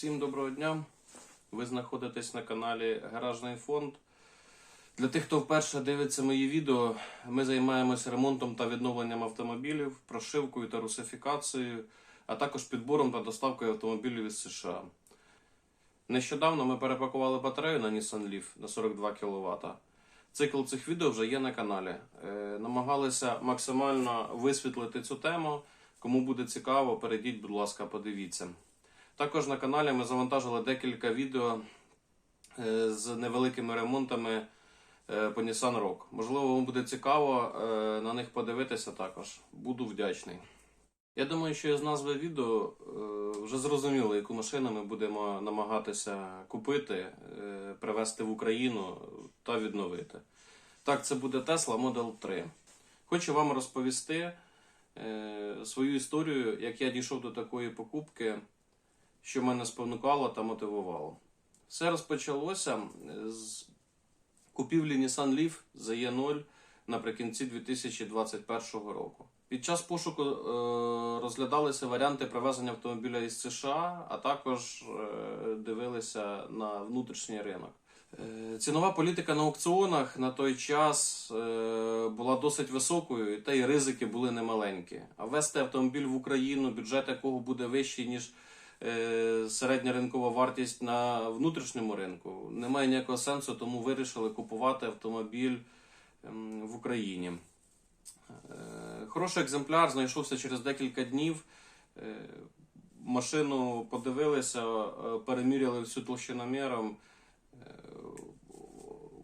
Всім доброго дня. Ви знаходитесь на каналі Гаражний фонд. Для тих, хто вперше дивиться мої відео, ми займаємося ремонтом та відновленням автомобілів, прошивкою та русифікацією, а також підбором та доставкою автомобілів із США. Нещодавно ми перепакували батарею на Nissan Leaf на 42 кВт. Цикл цих відео вже є на каналі. Е, намагалися максимально висвітлити цю тему. Кому буде цікаво, перейдіть, будь ласка, подивіться. Також на каналі ми завантажили декілька відео е, з невеликими ремонтами е, по Nissan Rogue. Можливо, вам буде цікаво е, на них подивитися також. Буду вдячний. Я думаю, що з назви відео вже зрозуміло, яку машину ми будемо намагатися купити, привезти в Україну та відновити. Так, це буде Tesla Model 3. Хочу вам розповісти свою історію, як я дійшов до такої покупки, що мене спонукало та мотивувало. Все розпочалося з купівлі Nissan Leaf за Е0 наприкінці 2021 року. Під час пошуку е, розглядалися варіанти привезення автомобіля із США, а також е, дивилися на внутрішній ринок. Е, Цінова політика на аукціонах на той час е, була досить високою, та й ризики були немаленькі. А ввести автомобіль в Україну, бюджет якого буде вищий, ніж е, середня ринкова вартість на внутрішньому ринку, немає ніякого сенсу, тому вирішили купувати автомобіль ем, в Україні. Е, Хороший екземпляр знайшовся через декілька днів. Е, Машину подивилися, е, переміряли всю толщиноміром. Е,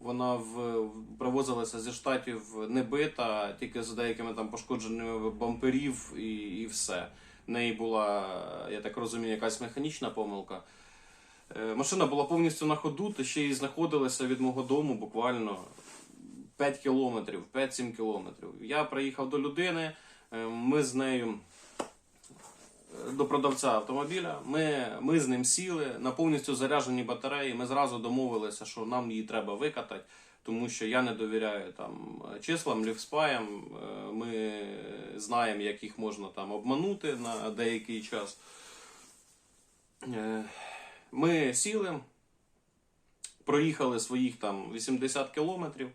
Вона в, привозилася зі штатів не бита, тільки з деякими там пошкодженнями бамперів і, і все. Неї була, я так розумію, якась механічна помилка. Е, Машина була повністю на ходу, та ще й знаходилася від мого дому буквально 5 кілометрів, 5-7 кілометрів. Я приїхав до людини, е, ми з нею е, до продавця автомобіля. Ми, ми з ним сіли на повністю заряджені батареї. Ми зразу домовилися, що нам її треба викатати, тому що я не довіряю там числам, лівспаям. Е, Ми знаємо, як їх можна там обманути на деякий час. Е, Ми сіли, проїхали своїх там 80 кілометрів.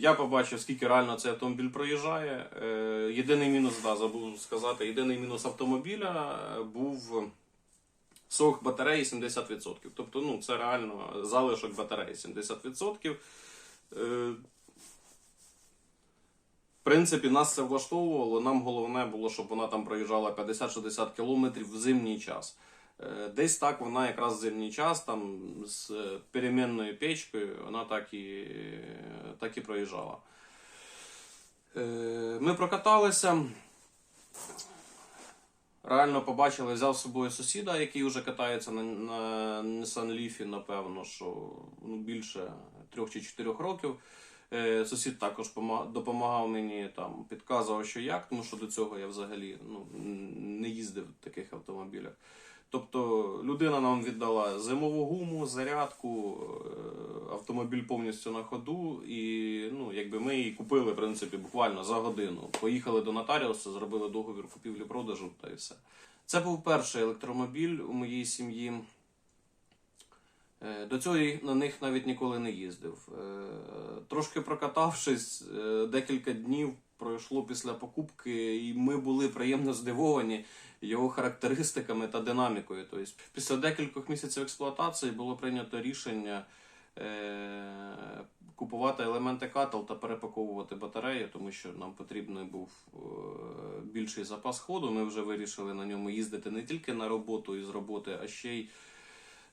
Я побачив, скільки реально цей автомобіль проїжджає. Е, Єдиний мінус, да, забув сказати, єдиний мінус автомобіля був сок батареї 70%. Тобто, ну, це реально залишок батареї 70%. Е, В принципі, нас це влаштовувало. Нам головне було, щоб вона там проїжджала 50-60 км в зимній час. Е, Десь так вона якраз в зимній час, там з перемінною печкою, вона так і, так і проїжджала. Е, Ми прокаталися. Реально побачили, взяв з собою сусіда, який вже катається на, на Nissan Leaf, напевно, що ну, більше трьох чи чотирьох років. Е, Сусід також пома- допомагав мені, там, підказував, що як, тому що до цього я взагалі ну, не їздив в таких автомобілях. Тобто людина нам віддала зимову гуму, зарядку, автомобіль повністю на ходу, і ну, якби ми її купили в принципі, буквально за годину. Поїхали до нотаріуса, зробили договір купівлі-продажу та і все. Це був перший електромобіль у моїй сім'ї. Е, До цього на них навіть ніколи не їздив. Е, Трошки прокатавшись, е, декілька днів пройшло після покупки, і ми були приємно здивовані його характеристиками та динамікою. Тобто, після декількох місяців експлуатації було прийнято рішення купувати елементи катал та перепаковувати батареї, тому що нам потрібний був е, більший запас ходу. Ми вже вирішили на ньому їздити не тільки на роботу і з роботи, а ще й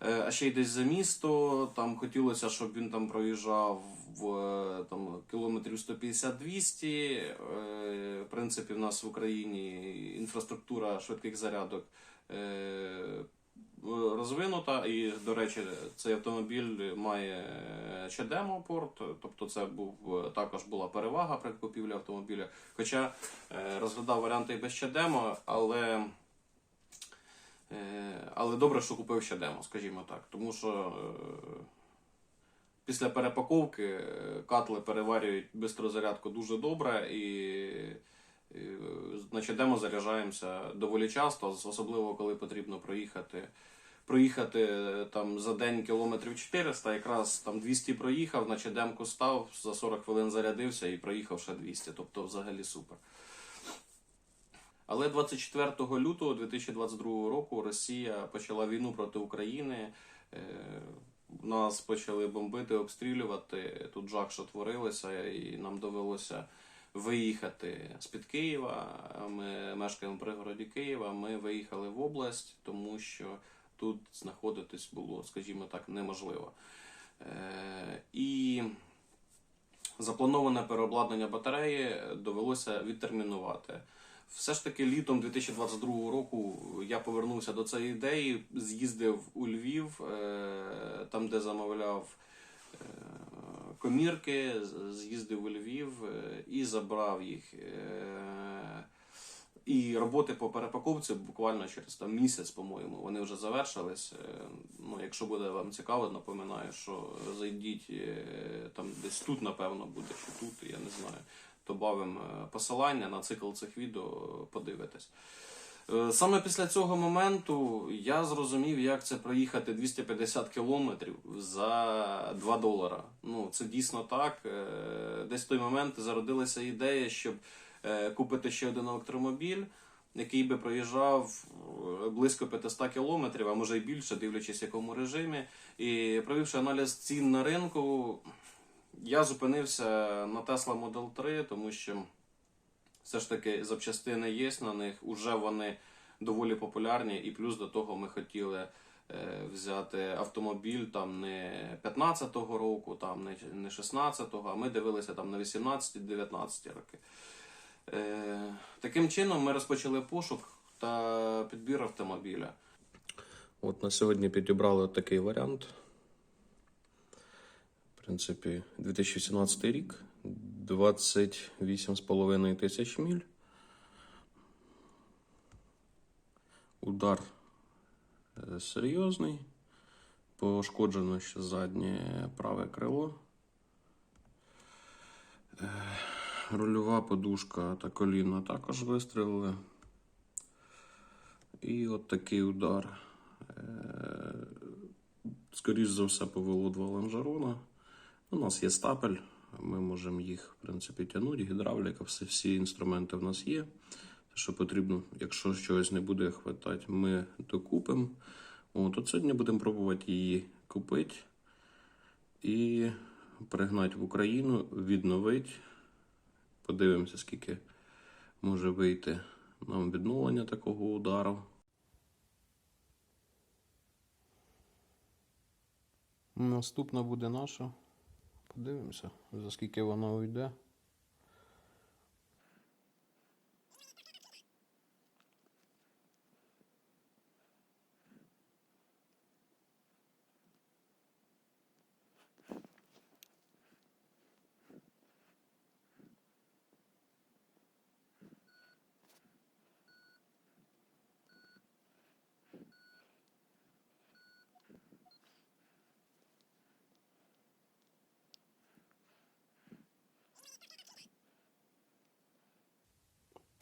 Е, А ще й десь за місто. Там хотілося, щоб він там проїжджав в е, там, кілометрів 150-200. Е, В принципі, в нас в Україні інфраструктура швидких зарядок е, розвинута. І, до речі, цей автомобіль має ще демо-порт, тобто це був також була перевага при купівлі автомобіля. Хоча е, розглядав варіанти і без ще демо, але. Е, Але добре, що купив ще демо, скажімо так. Тому що е, після перепаковки катли переварюють бистрозарядку дуже добре і Е, Значить, демо заряджаємося доволі часто, особливо коли потрібно проїхати. Проїхати е, там за день кілометрів 400, якраз там 200 проїхав, значить демку став, за 40 хвилин зарядився і проїхав ще 200, тобто взагалі супер. Але 24 лютого 2022 року Росія почала війну проти України. Е, Нас почали бомбити, обстрілювати. Тут жах, що творилося, і нам довелося виїхати з-під Києва. Ми мешкаємо в пригороді Києва. Ми виїхали в область, тому що тут знаходитись було, скажімо так, неможливо. Е, І заплановане переобладнання батареї довелося відтермінувати. Все ж таки, літом 2022 року я повернувся до цієї ідеї, з'їздив у Львів, е, там, де замовляв е, комірки, з'їздив у Lviv е, і забрав їх. Е, І роботи по перепаковці буквально через там місяць, по-моєму, вони вже завершились. Е, Ну, якщо буде вам цікаво, напоминаю, що зайдіть там десь тут, напевно, буде, чи тут, я не знаю. Добавимо посилання на цикл цих відео, подивитесь. Е, Саме після цього моменту я зрозумів, як це проїхати 250 кілометрів за 2 долара. Ну, це дійсно так. Е, Десь в той момент зародилася ідея, щоб е, купити ще один електромобіль, який би проїжджав близько 500 кілометрів, а може й більше, дивлячись в якому режимі. І провівши аналіз цін на ринку, я зупинився на Tesla Model 3, тому що все ж таки запчастини є на них, уже вони доволі популярні, і плюс до того ми хотіли е, взяти автомобіль там не 15-го року, там не, не 16-го, а ми дивилися там на 18-19 роки. Е, таким чином ми розпочали пошук та підбір автомобіля. От на сьогодні підібрали такий варіант. В принципі, 2017 рік, 28,5 тисяч міль. Удар е, серйозний. Пошкоджено ще заднє праве крило. Е, Рульова подушка та коліна також вистрілили. І от такий удар. Е, Скоріш за все, повело два лонжерона. У нас є стапель, ми можемо їх, в принципі, тягнути, гідравліка, всі, всі інструменти в нас є. Що потрібно, якщо чогось не буде хватати, ми докупимо. От, от сьогодні будемо пробувати її купити і пригнати в Україну, відновити. Подивимося, скільки може вийти нам відновлення такого удару. Наступна буде наша. Подивимося, за скільки воно уйде.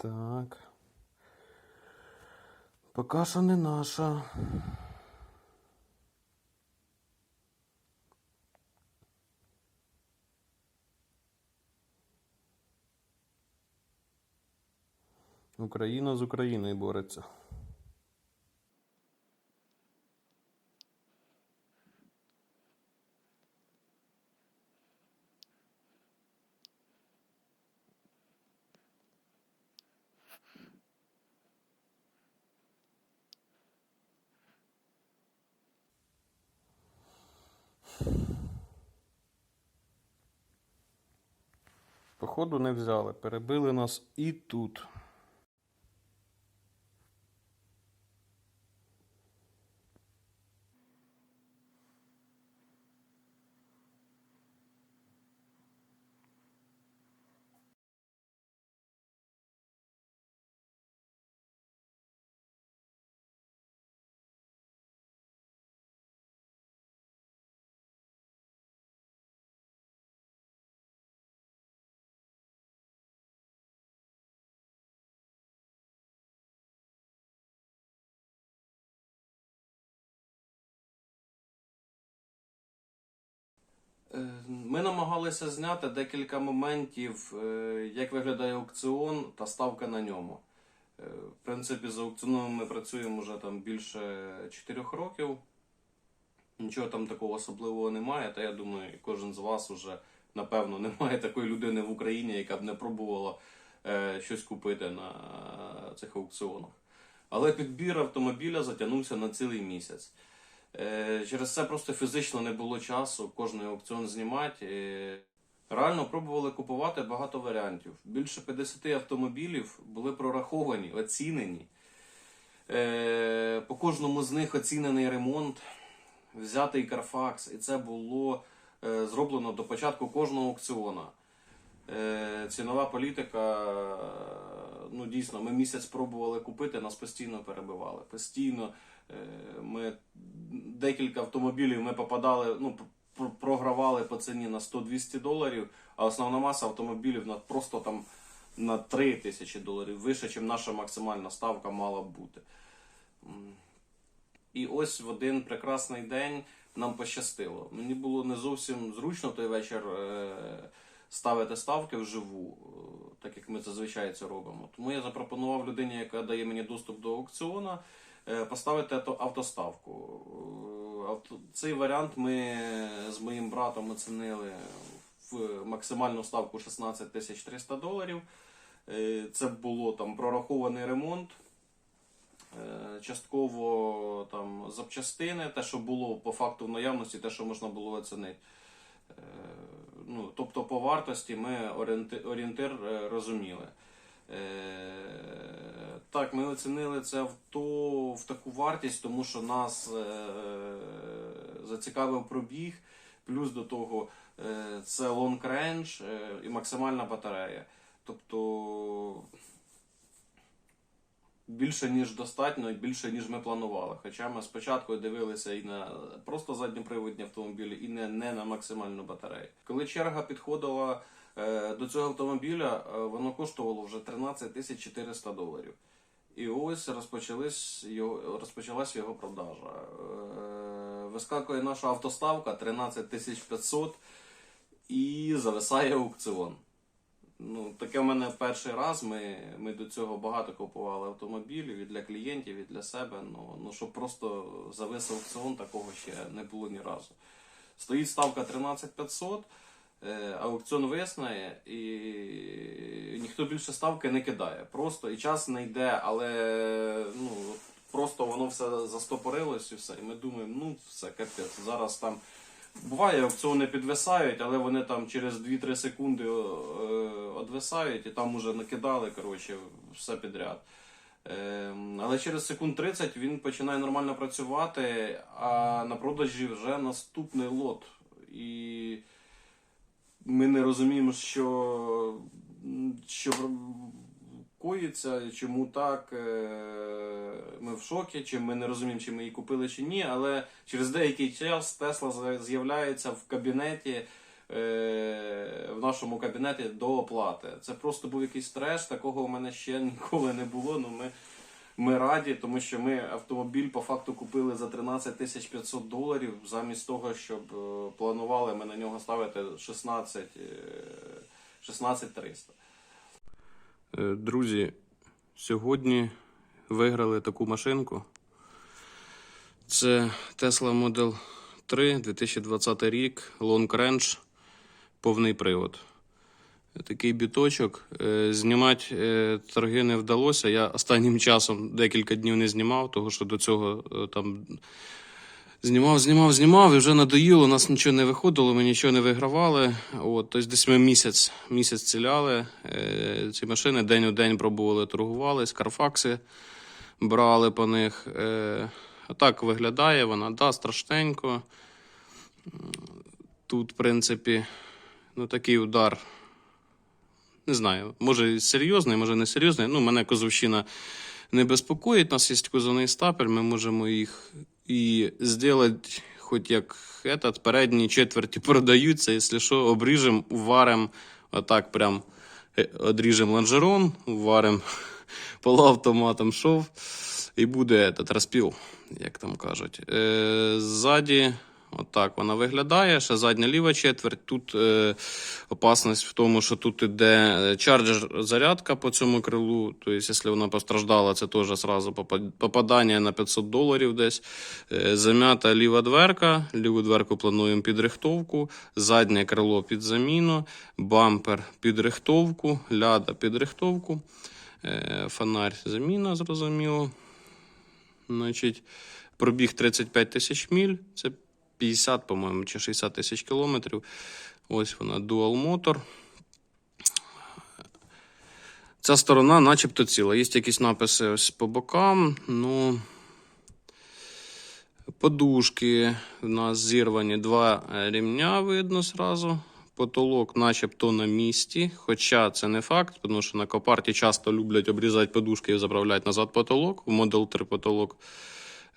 Так. Поки що не наша. Україна з Україною бореться. Походу не взяли. Перебили нас і тут. Ми намагалися зняти декілька моментів, е, як виглядає аукціон та ставка на ньому. Е, В принципі, з аукціоном ми працюємо вже там більше 4 років. Нічого там такого особливого немає, та я думаю, кожен з вас уже напевно немає такої людини в Україні, яка б не пробувала е, щось купити на цих аукціонах. Але підбір автомобіля затягнувся на цілий місяць. Е, Через це просто фізично не було часу кожний аукціон знімати. Е, Реально пробували купувати багато варіантів. Більше 50 автомобілів були прораховані, оцінені. Е, По кожному з них оцінений ремонт, взятий Carfax, і це було зроблено до початку кожного аукціона. Е, Цінова політика, ну дійсно, ми місяць пробували купити, нас постійно перебивали. Постійно ми декілька автомобілів ми попадали, ну, пр- програвали по ціні на 100-200 доларів, а основна маса автомобілів на просто там на 3 тисячі доларів вище, ніж наша максимальна ставка мала б бути. І ось в один прекрасний день нам пощастило. Мені було не зовсім зручно той вечір е, ставити ставки вживу, е, так як ми зазвичай це робимо. Тому я запропонував людині, яка дає мені доступ до аукціона, е, поставити ато- автоставку. Е, Цей варіант ми з моїм братом оцінили в максимальну ставку 16 300 доларів. Е, Це було там прорахований ремонт. Е, Частково там запчастини, те, що було по факту в наявності, те, що можна було оцінити. Е, Ну, тобто по вартості ми орієнти- орієнтир е, розуміли. Так, ми оцінили це в, то, в таку вартість, тому що нас е, зацікавив пробіг, плюс до того е, це long range е, і максимальна батарея. Тобто більше ніж достатньо і більше ніж ми планували. Хоча ми спочатку дивилися і на просто задньоприводні автомобілі, і не, не на максимальну батарею. Коли черга підходила е, до цього автомобіля, е, воно коштувало вже 13 тисяч 400 доларів. І ось розпочались його, розпочалась його продажа. Е, вискакує наша автоставка 13 тисяч 500 і зависає аукціон. Ну, таке в мене перший раз. Ми, ми до цього багато купували автомобілів і для клієнтів, і для себе. Ну, ну щоб просто завис аукціон, такого ще не було ні разу. Стоїть ставка 13500, е, аукціон виснає, і ніхто більше ставки не кидає. Просто і час не йде, але ну, просто воно все застопорилось і все. І ми думаємо, ну все, капець, зараз там. Буває, аукціони підвисають, але вони там через 2-3 секунди е, одвисають і там уже накидали коротше, все підряд. Е, але через секунд 30 він починає нормально працювати, а на продажі вже наступний лот. І ми не розуміємо, що, що коїться, чому так. е, Ми в шокі, чи ми не розуміємо, чи ми її купили чи ні. Але через деякий час Тесла з'являється в кабінеті. е, В нашому кабінеті до оплати. Це просто був якийсь треш, такого у мене ще ніколи не було. Ну ми, ми раді, тому що ми автомобіль по факту купили за 13 тисяч 500 доларів, замість того, щоб е, планували ми на нього ставити 16, е, 16 300. Е, Друзі, сьогодні виграли таку машинку. Це Tesla Model 3 2020 рік, Long Range, повний привод. Такий біточок. Е, Знімати е, торги не вдалося. Я останнім часом декілька днів не знімав, тому що до цього е, там знімав, знімав, знімав, і вже надоїло, у нас нічого не виходило, ми нічого не вигравали. От, тобто десь ми місяць, місяць ціляли ці машини, день у день пробували торгували, скарфакси брали по них. А так виглядає вона, да, страшненько. Тут, в принципі, ну, такий удар. Не знаю, може серйозний, може не серйозний. Ну, мене Козовщина не безпокоїть. У нас є кузовний стапель, ми можемо їх і зробити, хоч як этот, передні четверті продаються, якщо що, обріжемо, уваримо, отак прям е, одріжемо лонжерон, уваримо полуавтоматом шов, і буде этот розпіл, як там кажуть. Е, ззаді Отак вона виглядає. Ще задня ліва четверть. Тут е, опасність в тому, що тут іде е, чарджер зарядка по цьому крилу. Тобто, якщо вона постраждала, це теж зразу попадання на 500 доларів десь. Е, зам'ята ліва дверка. Ліву дверку плануємо під рихтовку. Заднє крило під заміну, бампер під рихтовку, ляда під рихтовку. Е, фонарь заміна, зрозуміло. Значить, пробіг 35 тисяч міль, це 50, по-моєму, чи 60 тисяч кілометрів. Ось вона Dual Motor. Ця сторона начебто ціла. Є якісь написи ось по бокам. Ну, подушки в нас зірвані, два рівня видно зразу. Потолок начебто на місці, хоча це не факт, тому що на копарті часто люблять обрізати подушки і заправляти назад потолок. В Model 3 потолок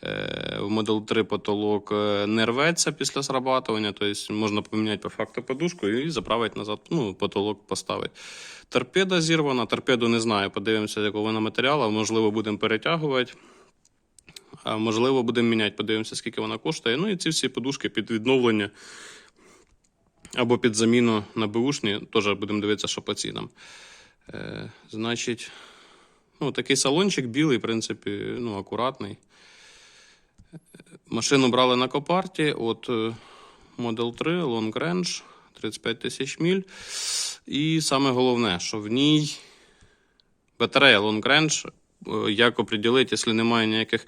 В Model 3 потолок е, не рветься після срабатування, тобто можна поміняти по факту подушку і заправити назад, ну, потолок поставити. Торпеда зірвана, торпеду не знаю, подивимося, якого вона матеріалу, можливо, будемо перетягувати. А можливо, будемо міняти, подивимося, скільки вона коштує. Ну і ці всі подушки під відновлення або під заміну на бушні, теж будемо дивитися, що по цінам. Е, значить, ну, такий салончик білий, в принципі, ну, акуратний. Машину брали на копарті от е, Model 3 Long Range 35 тисяч міль. І саме головне, що в ній батарея Long Range. е, Як оприділити, якщо немає ніяких,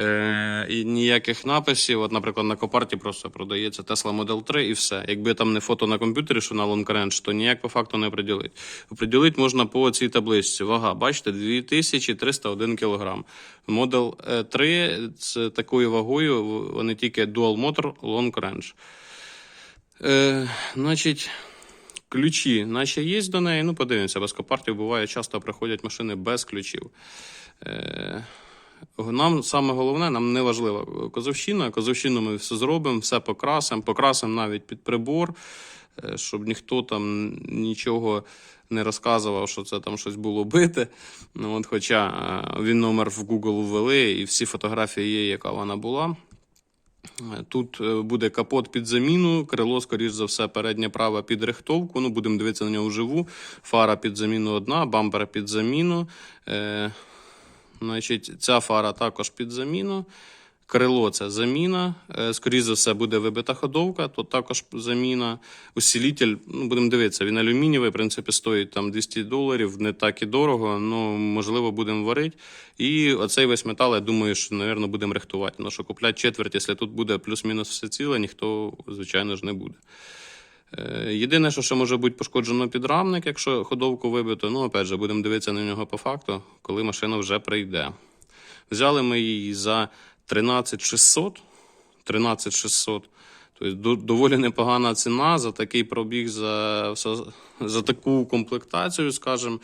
е, і ніяких написів. От, наприклад, на копарті просто продається Tesla Model 3 і все. Якби там не фото на комп'ютері, що на Range, то ніяк по факту не оприділити. Оприділити можна по цій табличці. Вага, бачите, 2301 кг. Model 3 з такою вагою, вони тільки Dual Motor Long Range. Е, значить, ключі, наче є до неї. Ну, подивимося, без копартів буває, часто приходять машини без ключів. Е, нам саме головне, нам не важлива козовщина. Козовщину ми все зробимо, все покрасимо, покрасимо навіть під прибор, е, щоб ніхто там нічого не розказував, що це там щось було бите. Ну, от, хоча е, він номер в Google ввели, і всі фотографії є, яка вона була. Е, Тут буде капот під заміну, крило, скоріш за все, переднє праве під рихтовку. Ну, будемо дивитися на нього вживу. Фара під заміну одна, бампер під заміну. Значить, ця фара також під заміну. Крило це заміна. Е, скоріш за все, буде вибита ходовка, то також заміна. Усилитель, ну, будемо дивитися, він алюмінієвий, в принципі, стоїть там 200 доларів, не так і дорого, ну, можливо, будемо варити. І оцей весь метал, я думаю, що, мабуть, будемо рихтувати. Ну, що купляти четверть, якщо тут буде плюс-мінус все ціле, ніхто, звичайно ж, не буде. Е, Єдине, що ще може бути пошкоджено підрамник, якщо ходовку вибито. Ну, опять же, будемо дивитися на нього по факту, коли машина вже прийде. Взяли ми її за 13600. 13600. Тобто доволі непогана ціна за такий пробіг, за, за, таку комплектацію, скажімо.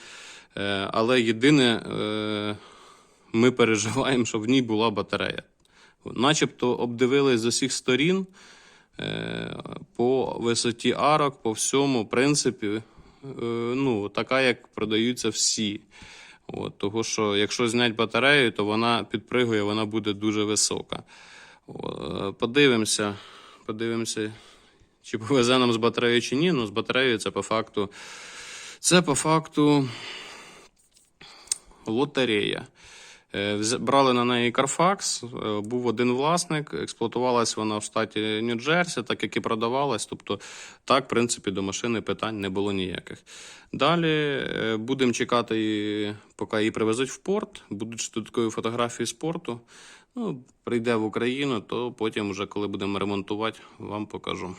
Е, Але єдине, е, ми переживаємо, щоб в ній була батарея. Начебто обдивились з усіх сторін по висоті арок, по всьому, в принципі, е, ну, така, як продаються всі. От, того, що якщо зняти батарею, то вона підпригує, вона буде дуже висока. Е, Подивимося, подивимося, чи повезе нам з батареєю чи ні. Ну, з батареєю це по факту. Це по факту лотерея. Е, Брали на неї Carfax, е, був один власник, експлуатувалась вона в штаті Нью-Джерсі, так як і продавалась. Тобто, так, в принципі, до машини питань не було ніяких. Далі е, будемо чекати, поки її привезуть в порт. Будуть додаткові фотографії з порту. Ну, прийде в Україну, то потім, вже коли будемо ремонтувати, вам покажу.